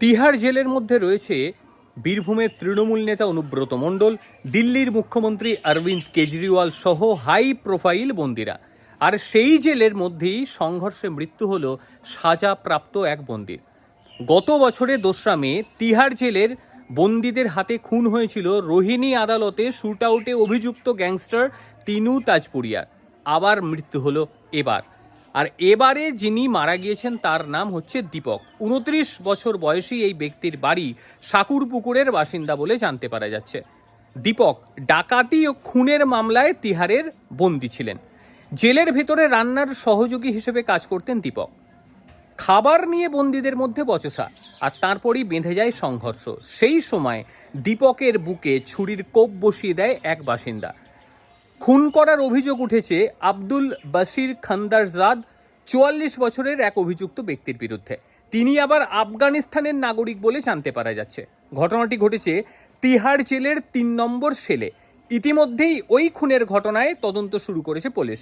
তিহার জেলের মধ্যে রয়েছে বীরভূমের তৃণমূল নেতা অনুব্রত মণ্ডল, দিল্লির মুখ্যমন্ত্রী অরবিন্দ কেজরিওয়াল সহ হাই প্রোফাইল বন্দিরা। আর সেই জেলের মধ্যেই সংঘর্ষে মৃত্যু হল সাজাপ্রাপ্ত এক বন্দির। গত বছরে দোসরা মে তিহার জেলের বন্দীদের হাতে খুন হয়েছিল রোহিণী আদালতে শুট আউটে অভিযুক্ত গ্যাংস্টার তিনু তাজপুরিয়ার। আবার মৃত্যু হলো এবার। আর এবারে যিনি মারা গিয়েছেন, তার নাম হচ্ছে দীপক। উনত্রিশ বছর বয়সী এই ব্যক্তির বাড়ি সাকুর পুকুরের বাসিন্দা বলে জানতে পারা যাচ্ছে। দীপক ডাকাতি ও খুনের মামলায় তিহারের বন্দী ছিলেন। জেলের ভেতরে রান্নার সহযোগী হিসেবে কাজ করতেন দীপক। খাবার নিয়ে বন্দীদের মধ্যে বচসা, আর তারপরই বেঁধে যায় সংঘর্ষ। সেই সময় দীপকের বুকে ছুরির কোপ বসিয়ে দেয় এক বাসিন্দা। খুন করার অভিযোগ উঠেছে আব্দুল বাসির খান্দারজাদ, চুয়াল্লিশ বছরের এক অভিযুক্ত ব্যক্তির বিরুদ্ধে। তিনি আবার আফগানিস্তানের নাগরিক বলে জানতে পারা যাচ্ছে। ঘটনাটি ঘটেছে তিহার জেলের তিন নম্বর সেলে। ইতিমধ্যেই ওই খুনের ঘটনায় তদন্ত শুরু করেছে পুলিশ।